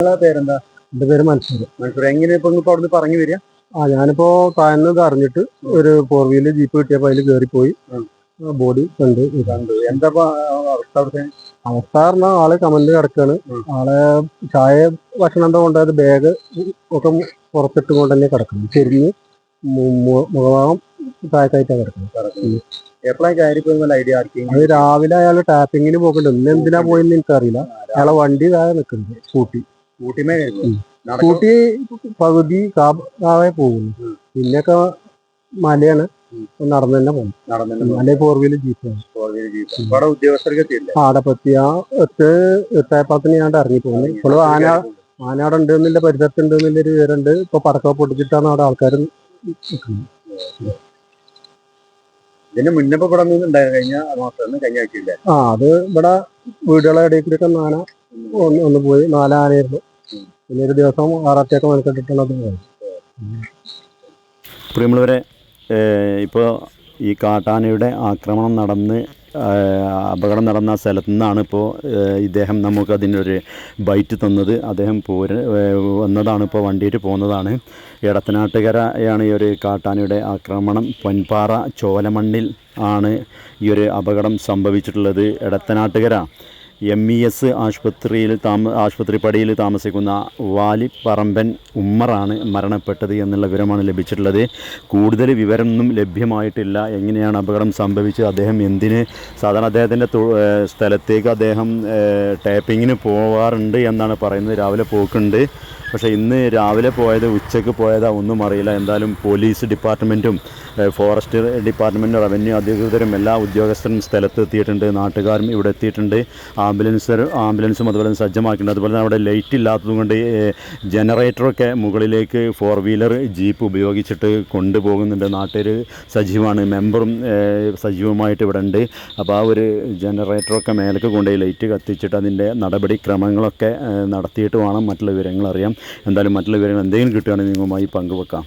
നിങ്ങളെ പേരെന്താ? എന്റെ പേര് മൻസൂർ മനസ്സിലായി എങ്ങനെ ഇപ്പൊ ഇപ്പൊ അവിടുന്ന് പറഞ്ഞു വരിക? ആ ഞാനിപ്പോ താഴ്ന്നത് അറിഞ്ഞിട്ട് ഒരു ഫോർ വീലർ ജീപ്പ് കിട്ടിയപ്പോ അതിൽ കയറിപ്പോയി. ബോഡി കണ്ട് കണ്ടു. എന്താ അവസ്ഥ അവിടുത്തെ? അവസ്ഥ പറഞ്ഞാൽ ആൾ കമന്റ് കിടക്കാണ്. ആളെ ചായ ഭക്ഷണം എന്താ കൊണ്ടുപോയത്? ബാഗ് ഒക്കെ പുറത്തിട്ട് കൊണ്ട് തന്നെ കിടക്കുന്നു. ചെരിഞ്ഞ് മുഖഭാഗം താഴത്തായിട്ടാണ് കിടക്കുന്നത്. എപ്പോഴാണ് കയറി ഐഡിയ അത് രാവിലെ അയാൾ ടാപ്പിങ്ങിന് പോക്കുന്നുണ്ട് ഇന്ന് എന്തിനാ പോയെന്ന് എനിക്കറിയില്ല. അയാളെ വണ്ടി താഴെ നിൽക്കുന്നുണ്ട്. സ്കൂട്ടി. ഊട്ടിമേ സ്കൂട്ടി പകുതി കാവേ പോകുന്നു. പിന്നെയൊക്കെ മലയാണ്. നടന്നു തന്നെ പോകും മല ഫോർ വീലർ ജീപ്പാണ് ഇവിടെ ഉദ്യോഗസ്ഥർക്ക് എത്തിയില്ല ആടെ പറ്റി ആ എട്ട് എട്ടായപ്പത്തിന് ഞാൻ ഇറങ്ങി പോകുന്നു. ഇപ്പോഴും ആന ആന അവിടെ ഉണ്ട് എന്നുള്ള പരിസരത്ത് ഉണ്ട് എന്നുള്ളൊരു വിവരമുണ്ട്. ഇപ്പൊ പടക്കം പൊട്ടിച്ചിട്ടാണ് അവിടെ ആൾക്കാർ നിൽക്കുന്നത് ഇതിന് മുന്നപ്പോ ഇവിടെ കഴിഞ്ഞ മാസം കഴിഞ്ഞ ആഴ്ചയില്ല ആ അത് ഇവിടെ വീടുകളെ ഇടയിൽ കൂടി ഒക്കെ നാന ഒന്ന് പോയി നാല് ആനയായിരുന്നു ഉം. പിന്നെ ഒരു ദിവസം. ആറാറ്റയൊക്കെ മെനക്കെട്ടിട്ടുള്ളത് പ്രിയമുള്ളവരെ ഇപ്പോൾ ഈ കാട്ടാനയുടെ ആക്രമണം നടന്ന് അപകടം നടന്ന സ്ഥലത്തു നിന്നാണ് ഇപ്പോൾ ഇദ്ദേഹം നമുക്ക് അതിനൊരു ബൈറ്റ് തന്നത്. അദ്ദേഹം പോര വന്നതാണ് ഇപ്പോൾ വണ്ടിയിട്ട് പോകുന്നതാണ്. ഇടത്തനാട്ടുകരയാണ് ഈ ഒരു കാട്ടാനയുടെ ആക്രമണം. പൊൻപാറ ചോലമണ്ണിൽ ആണ് ഈ ഒരു അപകടം സംഭവിച്ചിട്ടുള്ളത്. എടത്തനാട്ടുകര എം ഇ എസ് ആശുപത്രിയിൽ താമ ആശുപത്രി പടിയിൽ താമസിക്കുന്ന വാലിപ്പറമ്പൻ ഉമ്മറാണ് മരണപ്പെട്ടത് എന്നുള്ള വിവരമാണ് ലഭിച്ചിട്ടുള്ളത്. കൂടുതൽ വിവരമൊന്നും ലഭ്യമായിട്ടില്ല. എങ്ങനെയാണ് അപകടം സംഭവിച്ചത്? അദ്ദേഹം എന്തിന്? സാധാരണ അദ്ദേഹത്തിന്റെ സ്ഥലത്തേക്ക് അദ്ദേഹം ടാപ്പിങ്ങിന് പോവാറുണ്ട് എന്നാണ് പറയുന്നത്. രാവിലെ പോക്കുണ്ട്. പക്ഷേ ഇന്ന് രാവിലെ പോയത് ഉച്ചയ്ക്ക് പോയതാ ഒന്നും അറിയില്ല. എന്തായാലും പോലീസ് ഡിപ്പാർട്ട്മെന്റും ഫോറസ്റ്റ് ഡിപ്പാർട്ട്മെന്റും റവന്യൂ അധികൃതരും എല്ലാ ഉദ്യോഗസ്ഥരും സ്ഥലത്ത് എത്തിയിട്ടുണ്ട്. നാട്ടുകാരും ഇവിടെ എത്തിയിട്ടുണ്ട്. ആംബുലൻസ് ആംബുലൻസും അതുപോലെ സജ്ജമാക്കിയിട്ടുണ്ട്. അതുപോലെ തന്നെ അവിടെ ലൈറ്റ് ഇല്ലാത്തതുകൊണ്ട് ജനറേറ്ററൊക്കെ മുകളിലേക്ക് ഫോർ വീലർ ജീപ്പ് ഉപയോഗിച്ചിട്ട് കൊണ്ടുപോകുന്നുണ്ട്. നാട്ടുകാർ സജീവമാണ്. മെമ്പറും സജീവമായിട്ട് ഇവിടെ ഉണ്ട്. അപ്പോൾ ആ ഒരു ജനറേറ്ററൊക്കെ മേലേക്ക് കൊണ്ടുപോയി ലൈറ്റ് കത്തിച്ചിട്ട് അതിന്റെ നടപടിക്രമങ്ങളൊക്കെ നടത്തിയിട്ട് വേണം മറ്റുള്ള വിവരങ്ങൾ അറിയാം എന്തായാലും മറ്റുള്ള വിവരങ്ങൾ എന്തെങ്കിലും കിട്ടുകയാണെങ്കിൽ നിങ്ങളുമായി പങ്കുവെക്കാം.